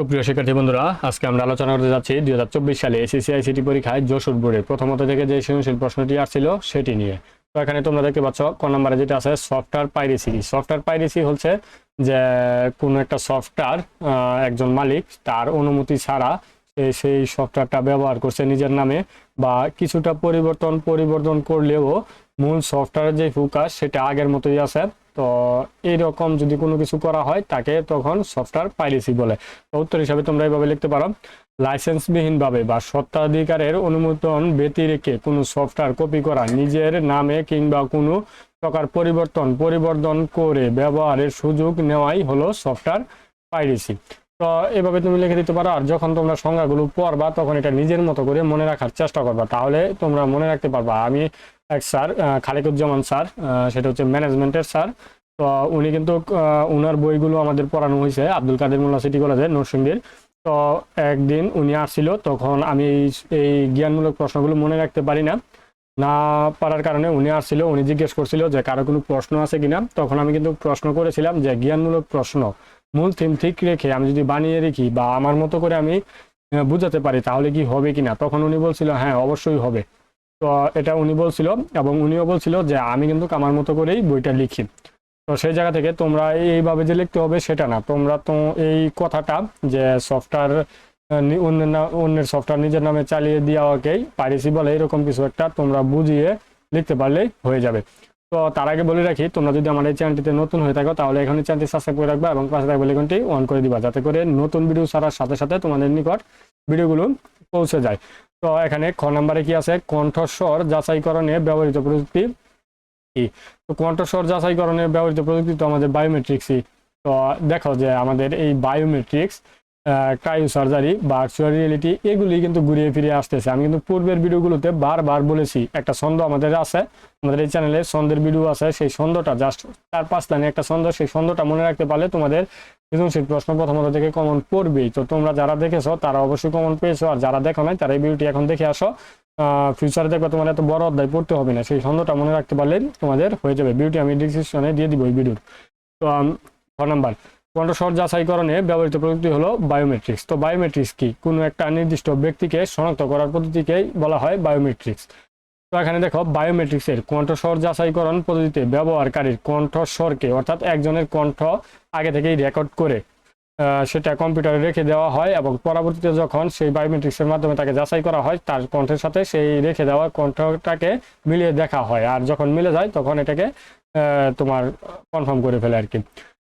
সুপ্রিয় শিক্ষার্থী বন্ধুরা, আজকে আমরা আলোচনা করতে যাচ্ছি দুই হাজার চব্বিশ সালে এসিসিআই সিটি পরীক্ষায় যশোর বোর্ডের প্রথমত থেকে যে সৃজনশীল প্রশ্নটি আসছিল, সেটি নিয়ে। তো এখানে তোমরা দেখতে পাচ্ছ, ক নম্বরে যেটা আছে সফটওয়্যার পাইরেসি সফটওয়্যার পাইরেসি হচ্ছে যে, কোনো একটা সফটওয়্যার একজন মালিক তার অনুমতি ছাড়া সেই সফটওয়্যারটা ব্যবহার করছে নিজের নামে বা কিছুটা পরিবর্তন পরিবর্তন করলেও মূল সফটওয়্যারের যে ফোকাস সেটা আগের মতোই আছে। তো এইরকম যদি কোনো কিছু করা হয় তাকে তখন সফটওয়্যার পাইরেসি বলে। তো উত্তর হিসাবে তোমরা এইভাবে লিখতে পারো, লাইসেন্সবিহীনভাবে বা সত্ত্বাধিকারের অনুমোদন ব্যতিরেকে কোনো সফটওয়্যার কপি করা, নিজের নামে কিংবা কোনো প্রকার পরিবর্তন পরিবর্তন করে ব্যবহারের সুযোগ নেওয়াই হলো সফটওয়্যার পাইরেসি। তো এভাবে তুমি লিখে দিতে পারো, আর যখন তোমরা সংজ্ঞাগুলো পড়বা, তখন এটা নিজের মতো করে মনে রাখার চেষ্টা করবা। তাহলে তোমরা মনে রাখতে পারবা। আমি এক স্যার খালেকুজ্জামান স্যার সেটা হচ্ছে ম্যানেজমেন্টের স্যার। তো উনি কিন্তু উনার বইগুলো আমাদের পড়ানো হয়েছে আব্দুল কাদের মোল্লা সিটি কলেজে নরসিংদীর। তো একদিন উনি আসছিল, তখন আমি এই জ্ঞানমূলক প্রশ্নগুলো মনে রাখতে পারি না। না পারার কারণে উনি আসছিল, উনি জিজ্ঞেস করছিল যে কারও কোনো প্রশ্ন আছে কিনা? তখন আমি কিন্তু প্রশ্ন করেছিলাম যে জ্ঞানমূলক প্রশ্ন মূল থিম ঠিক রেখে আমি যদি বানিয়ে রেখি বা আমার মতো করে আমি বুঝাতে পারি তাহলে কি হবে কিনা? তখন উনি বলছিল হ্যাঁ অবশ্যই হবে। তো এটা উনি বলছিল এবং উনিও বলছিল যে, আমি কিন্তু আমার মতো করেই বইটা লিখি। তো সেই জায়গা থেকে তোমরা এইভাবে যে লিখতে হবে সেটা না। তোমরা তো এই কথাটা যে সফটওয়্যার অন্যের অন্যের সফটওয়্যার নিজের নামে চালিয়ে দেওয়াকেই পাইরেসি বলে, এরকম কিছু একটা তোমরা বুঝিয়ে লিখতে পারলেই হয়ে যাবে। তো তার আগে বলে রাখি, তোমরা যদি আমার এই চ্যানেলটিতে নতুন হয়ে থাকো, তাহলে এখানে চ্যানেলটি সাবস্ক্রাইব করে রাখবা এবং পাশে থাকবে লেখনটি অন করে দিবা, যাতে করে নতুন ভিডিও ছাড়ার সাথে সাথে তোমাদের নিকট ভিডিওগুলো পৌঁছে যায়। তো এখানে খ নাম্বারে কি আছে? কণ্ঠস্বর যাচাইকরণে ব্যবহৃত প্রযুক্তি কি? তো কণ্ঠস্বর যাচাইকরণে ব্যবহৃত প্রযুক্তি তো আমাদের বায়োমেট্রিক্সই তো দেখো যে আমাদের এই biometrics cryosurgery virtual reality এগুলি কিন্তু ঘুরিয়ে ফিরে আসতেছে। আমি কিন্তু পূর্বের ভিডিওগুলোতে বারবার বলেছি, একটা ছন্দ আমাদের আছে, আমাদের এই চ্যানেলে ছন্দের ভিডিও আছে, সেই ছন্দটা জাস্ট চার পাঁচ লাইনে একটা ছন্দ, সেই ছন্দটা মনে রাখতে পারলে তোমাদের সৃজনশীল প্রশ্ন প্রথমত থেকে কমন পড়বেই। তো তোমরা যারা দেখেছ, তারা অবশ্যই কমন পেয়েছ, আর যারা দেখো নাই, তারা এই ভিডিওটি এখন দেখে আসো। ফিউচারে দেখবে তোমার এত বড় অধ্যায় পড়তে হবে না, সেই ছন্দটা মনে রাখতে পারলে তোমাদের হয়ে যাবে। ভিডিওটি আমি ডিসক্রিপশনে দিয়ে দিব এই ভিডিওর। তো ছ নাম্বার? কণ্ঠস্বর যাচাইকরণে ব্যবহৃত প্রযুক্তি হলো বায়োমেট্রিক্স তো বায়োমেট্রিক্স কি? কোনো একটা নির্দিষ্ট ব্যক্তিকে শনাক্ত করার পদ্ধতিকেই বলা হয় বায়োমেট্রিক্স তো এখানে দেখো বায়োমেট্রিক্সের কণ্ঠস্বর যাচাইকরণ পদ্ধতিতে ব্যবহারকারীর কণ্ঠস্বরকে, অর্থাৎ একজনের কণ্ঠ আগে থেকেই রেকর্ড করে সেটা কম্পিউটারে রেখে দেওয়া হয় এবং পরবর্তীতে যখন সেই বায়োমেট্রিক্সের মাধ্যমে তাকে যাচাই করা হয়, তার কণ্ঠের সাথে সেই রেখে দেওয়া কণ্ঠটাকে মিলিয়ে দেখা হয়। আর যখন মিলে যায়, তখন এটাকে তোমার কনফার্ম করে ফেলে আর কি।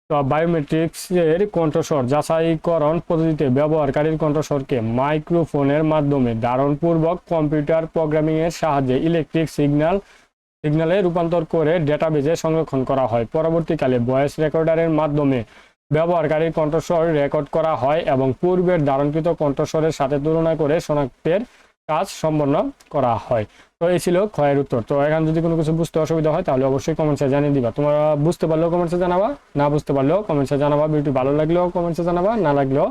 বায়োমেট্রিক্সের কণ্ঠস্বর যাচাইকরণ পদ্ধতিতে ব্যবহারকারীর কণ্ঠস্বরকে মাইক্রোফোনের মাধ্যমে ধারণপূর্বক কম্পিউটার প্রোগ্রামিংয়ের সাহায্যে ইলেকট্রিক সিগন্যাল সিগন্যালে রূপান্তর করে ডেটাবেজে সংরক্ষণ করা হয়। পরবর্তীকালে ভয়েস রেকর্ডারের মাধ্যমে ব্যবহারকারীর কণ্ঠস্বর রেকর্ড করা হয় এবং পূর্বের ধারণকৃত কণ্ঠস্বরের সাথে তুলনা করে শনাক্তের কাজ সম্পন্ন করা হয়। তো এই ছিল ক্ষয়ের উত্তর। তো এখন যদি কোনো কিছু বুঝতে অসুবিধা হয়, তাহলে অবশ্যই কমেন্টসে জানিয়ে দিবা। তোমরা বুঝতে পারলেও কমেন্টসে জানাবা, না বুঝতে পারলেও কমেন্টসে জানাবা। ভিডিওটি ভালো লাগলেও কমেন্টসে জানাবা, না লাগলেও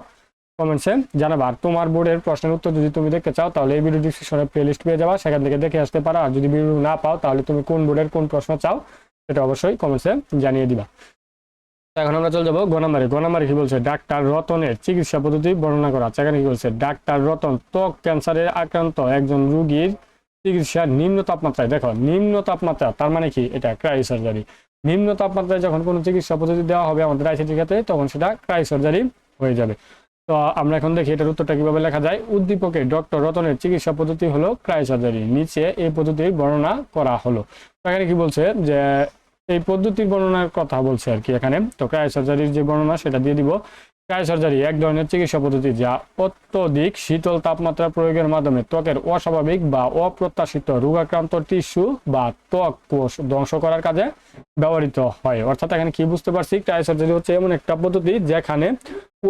কমেন্টসে জানাবা। আর তোমার বোর্ডের প্রশ্নের উত্তর যদি তুমি দেখতে চাও, তাহলে এই ভিডিও ডিসক্রিপশনে প্লে লিস্ট পেয়ে যাবা। সেখান থেকে দেখে আসতে পারো। আর যদি ভিডিও না পাও, তাহলে তুমি কোন বোর্ডের কোন প্রশ্ন চাও, সেটা অবশ্যই কমেন্টসে জানিয়ে দিবা। এখন আমরা চলে যাব গণামারি। গণামারি কি বলছে? ডাক্তার রতনের চিকিৎসা পদ্ধতি বর্ণনা করা এখানে কি বলছে? ডাক্তার রতন ত্বক ক্যান্সারে আক্রান্ত। একজন রোগীর চিকিৎসা নিম্ন তাপমাত্রায়, দেখো, নিম্ন তাপমাত্রা, তার মানে কি? এটা ক্রাই সার্জারি। নিম্ন তাপমাত্রায় যখন কোনো চিকিৎসা পদ্ধতি দেওয়া হবে আমাদের আইসিটির ক্ষেত্রে, তখন সেটা ক্রাই সার্জারি হয়ে যাবে। তো আমরা এখন দেখি এটার উত্তরটা কীভাবে লেখা যায়। উদ্দীপকে ডক্টর রতনের চিকিৎসা পদ্ধতি হলো ক্রাই সার্জারি। নিচে এই পদ্ধতির বর্ণনা করা হলো। এখানে কি বলছে? যে এই পদ্ধতির বর্ণনার কথা বলছে আর কি এখানে। তো ক্রাই সার্জারির যে বর্ণনা, সেটা দিয়ে দিব। ক্রাই সার্জারি এক ধরনের চিকিৎসা পদ্ধতি যা অত্যধিক শীতল তাপমাত্রা প্রয়োগের মাধ্যমে ত্বকের অস্বাভাবিক বা অপ্রত্যাশিত রোগাক্রান্ত টিস্যু বা ত্বক কোষ ধ্বংস করার কাজে ব্যবহৃত হয়। অর্থাৎ এখানে কি বুঝতে পারছি? ক্রাই সার্জারি হচ্ছে এমন একটা পদ্ধতি যেখানে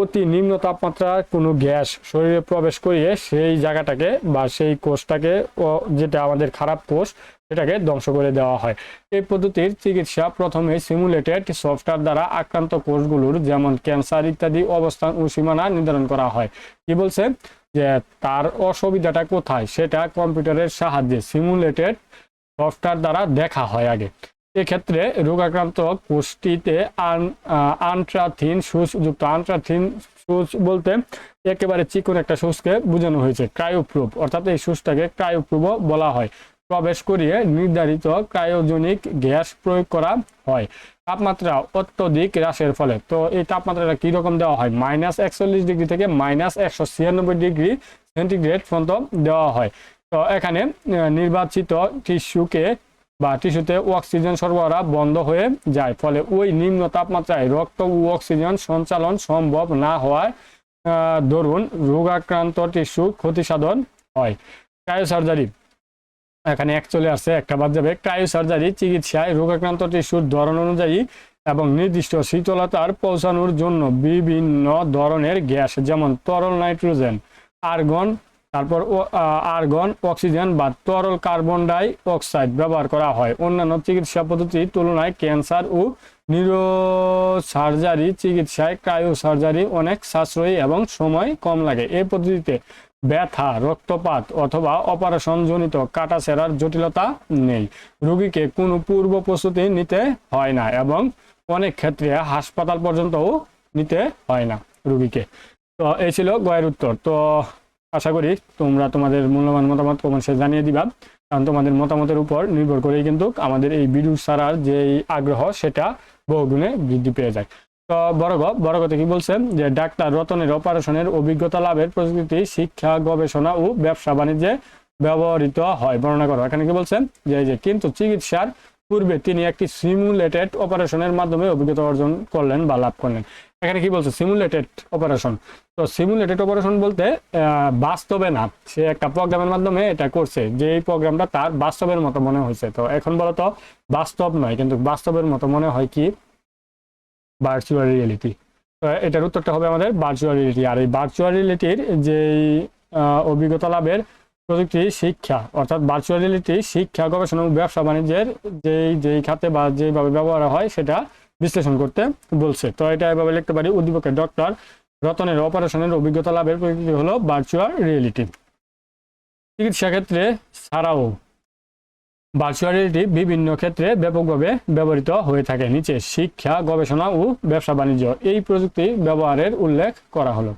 অতি নিম্ন তাপমাত্রার কোনো গ্যাস শরীরে প্রবেশ করিয়ে সেই জায়গাটাকে বা সেই কোষটাকে যেটা আমাদের খারাপ কোষ সেটাকে ধ্বংস করে দেওয়া হয়। এই পদ্ধতির চিকিৎসা প্রথমে সিমুলেটেড সফটওয়্যার দ্বারা আক্রান্ত কোষগুলোর যেমন ক্যান্সার ইত্যাদি অবস্থান ও সীমানা নির্ধারণ করা হয়। কি বলছে? যে তার অসুবিধাটা কোথায়? সেটা কম্পিউটারের সাহায্যে সিমুলেটেড সফটওয়্যার দ্বারা দেখা হয় আগে। এক্ষেত্রে রোগাক্রান্ত কোষ্ঠীতে আন আন্ট্রাথিন সুচযুক্ত আন্ট্রাথিন সুচ বলতে একেবারে চিকন একটা সুচকে বোঝানো হয়েছে, ক্রায়োপ্রুফ। অর্থাৎ এই সুচটাকে ক্রায়োপ্রুফও বলা হয়। প্রবেশ করিয়ে নির্ধারিত ক্রায়োজনিক গ্যাস প্রয়োগ করা হয়। তাপমাত্রা অত্যধিক হ্রাসের ফলে। তো এই তাপমাত্রাটা কীরকম দেওয়া হয়? মাইনাস একচল্লিশ ডিগ্রি থেকে মাইনাস একশো ছিয়ানব্বই ডিগ্রি সেন্টিগ্রেড পর্যন্ত দেওয়া হয়। তো এখানে নির্বাচিত টিস্যুকে বা টিস্যুতে অক্সিজেন সরবরাহ বন্ধ হয়ে যায়। ফলে ওই নিম্ন তাপমাত্রায় রক্ত ও অক্সিজেন সঞ্চালন সম্ভব না হওয়ায় দরুন রোগাক্রান্ত টিস্যু ক্ষতিসাধন হয়। ক্রায়োসার্জারি এখানে এক চলে আসছে একটা বাদ যাবে। ক্রায়োসার্জারি চিকিৎসায় রোগাক্রান্ত টিস্যুর ধরন অনুযায়ী এবং নির্দিষ্ট শীতলতার পৌঁছানোর জন্য বিভিন্ন ধরনের গ্যাস, যেমন তরল নাইট্রোজেন, আর্গন, তারপর আর্গন, অক্সিজেন বা তরল কার্বন ডাই অক্সাইড ব্যবহার করা হয়। অন্যান্য চিকিৎসা পদ্ধতির তুলনায় ক্যান্সার ও নিউরোসার্জারি চিকিৎসায় ক্রায়ো সার্জারি অনেক সাশ্রয়ী এবং সময় কম লাগে। এই পদ্ধতিতে ব্যথা, রক্তপাত অথবা অপারেশন জনিত অপারেশনজনিত কাটাছেঁড়ার জটিলতা নেই। রোগীকে কোনো পূর্ব প্রস্তুতি নিতে হয় না এবং অনেক ক্ষেত্রে হাসপাতাল পর্যন্তও নিতে হয় না রুগীকে। তো এই ছিল গয়ের উত্তর। তো আশা করি তোমরা তোমাদের মূল্যবান মতামত কমেন্টসে জানিয়ে দিবা। কারণ তোমাদের মতামতের উপর নির্ভর করেই কিন্তু আমাদের এই ভিডিও ছাড়ার যে আগ্রহ, সেটা বহুগুণে বৃদ্ধি পেয়ে যায়। বলছেন? যে ডাক্তার রতনের অপারেশনের অভিজ্ঞতা লাভের শিক্ষা, গবেষণা ও ব্যবসা বাণিজ্যে ব্যবহৃত হয়। বর্ণনা এখানে কি বলছেন? যে যে, কিন্তু চিকিৎসার পূর্বে তিনি একটি সিমুলেটেড অপারেশনের মাধ্যমে অভিজ্ঞতা অর্জন করলেন বা লাভ করলেন। এখানে কি বলছে? সিমুলেটেড অপারেশন তো সিমুলেটেড অপারেশন বলতে বাস্তবে না। সে একটা প্রোগ্রামের মাধ্যমে এটা করছে। যে এই প্রোগ্রামটা তার বাস্তবের মতো মনে হয়েছে। তো এখন বলতো, বাস্তব নয়, কিন্তু বাস্তবের মতো মনে হয় কি? ভার্চুয়াল রিয়েলিটি এটার উত্তরটা হবে আমাদের ভার্চুয়াল রিয়েলিটি আর এই ভার্চুয়াল রিয়েলিটির যেই অভিজ্ঞতা লাভের প্রযুক্তি, শিক্ষা, অর্থাৎ ভার্চুয়াল রিয়েলিটি শিক্ষা, গবেষণা ব্যবসা বাণিজ্যের যেই যেই খাতে বা যেইভাবে ব্যবহার হয় সেটা বিশ্লেষণ করতে বলছে। তো এটা এভাবে লিখতে পারি, উদ্দীপকের ডক্টর রতনের অপারেশনের অভিজ্ঞতা লাভের প্রযুক্তি হলো ভার্চুয়াল রিয়েলিটি চিকিৎসা ক্ষেত্রে ছাড়াও ভার্চুয়াল রিয়েলিটি বিভিন্ন ক্ষেত্রে ব্যাপকভাবে ব্যবহৃত হয়ে থাকে। নিচে শিক্ষা, গবেষণা ও ব্যবসা বাণিজ্য এই প্রযুক্তি ব্যবহারের উল্লেখ করা হলো।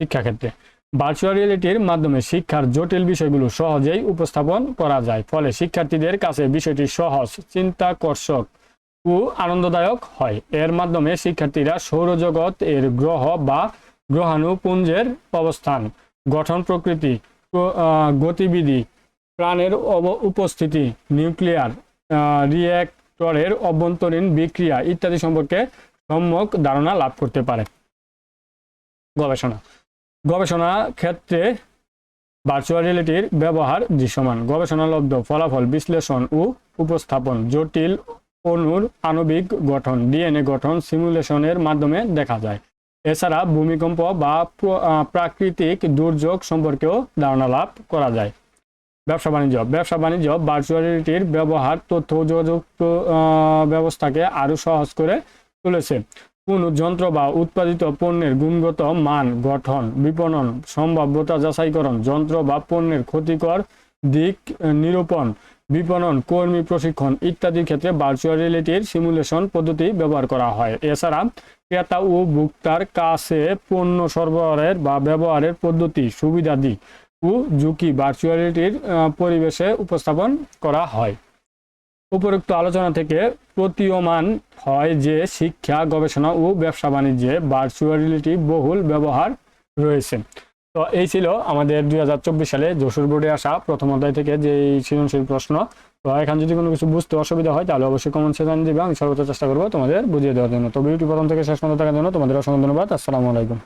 শিক্ষাক্ষেত্রে ভার্চুয়াল রিয়েলিটির মাধ্যমে শিক্ষার জটিল বিষয়গুলো সহজেই উপস্থাপন করা যায়। ফলে শিক্ষার্থীদের কাছে বিষয়টি সহজ, চিন্তাকর্ষক ও আনন্দদায়ক হয়। এর মাধ্যমে শিক্ষার্থীরা সৌরজগৎ এর গ্রহ বা গ্রহাণুপুঞ্জের অবস্থান, গঠন প্রকৃতি গতিবিধি প্রাণের উপস্থিতি, নিউক্লিয়ার রিয়েক্টরের অভ্যন্তরীণ বিক্রিয়া ইত্যাদি সম্পর্কে সম্যক ধারণা লাভ করতে পারে। গবেষণা। গবেষণা ক্ষেত্রে ভার্চুয়াল রিয়েলিটির ব্যবহার দৃশ্যমান। গবেষণালব্ধ ফলাফল বিশ্লেষণ ও উপস্থাপন জটিল অণুর আণবিক গঠন, ডিএনএ গঠন সিমুলেশনের মাধ্যমে দেখা যায়। এছাড়া ভূমিকম্প বা প্রাকৃতিক দুর্যোগ সম্পর্কেও ধারণা লাভ করা যায়। ব্যবসা বাণিজ্য। ব্যবসা বাণিজ্য ভার্চুয়াল রিয়েলিটির ব্যবহার, তথ্য যোগাযোগ ব্যবস্থাকে আরও সহজ করে তুলেছে। কোন যন্ত্র বা উৎপাদিত পণ্যের গুণগত মান, গঠন, বিপণন, সম্ভাব্যতা যাচাইকরণ, যন্ত্র বা পণ্যের ক্ষতিকর দিক নিরূপণ, বিপণন, কর্মী প্রশিক্ষণ ইত্যাদির ক্ষেত্রে ভার্চুয়াল রিয়েলিটির সিমুলেশন পদ্ধতি ব্যবহার করা হয়। এছাড়া ক্রেতা ও ভোক্তার কাছে পণ্য সরবরাহের বা ব্যবহারের পদ্ধতি সুবিধাদি ও ঝুঁকি ভার্চুয়ালিটির পরিবেশে উপস্থাপন করা হয়। উপরোক্ত আলোচনা থেকে প্রতীয়মান হয় যে শিক্ষা, গবেষণা ও ব্যবসা বাণিজ্যে ভার্চুয়ালিটি বহুল ব্যবহার রয়েছে। তো এই ছিল আমাদের দুই হাজার চব্বিশ সালে যশোর বোর্ডে আসা প্রথম অধ্যায় থেকে যে সৃজনশীল প্রশ্ন। তো এখান যদি কোনো কিছু বুঝতে অসুবিধা হয়, তাহলে অবশ্যই কমেন্টসে জানিয়ে দিবে, আমি সর্বোচ্চ চেষ্টা করব তোমাদের বুঝিয়ে দেওয়ার জন্য। তো ভিডিওটি প্রথম থেকে শেষ পর্যন্ত থাকার জন্য তোমাদের অসংখ্য ধন্যবাদ। আসসালামু আলাইকুম।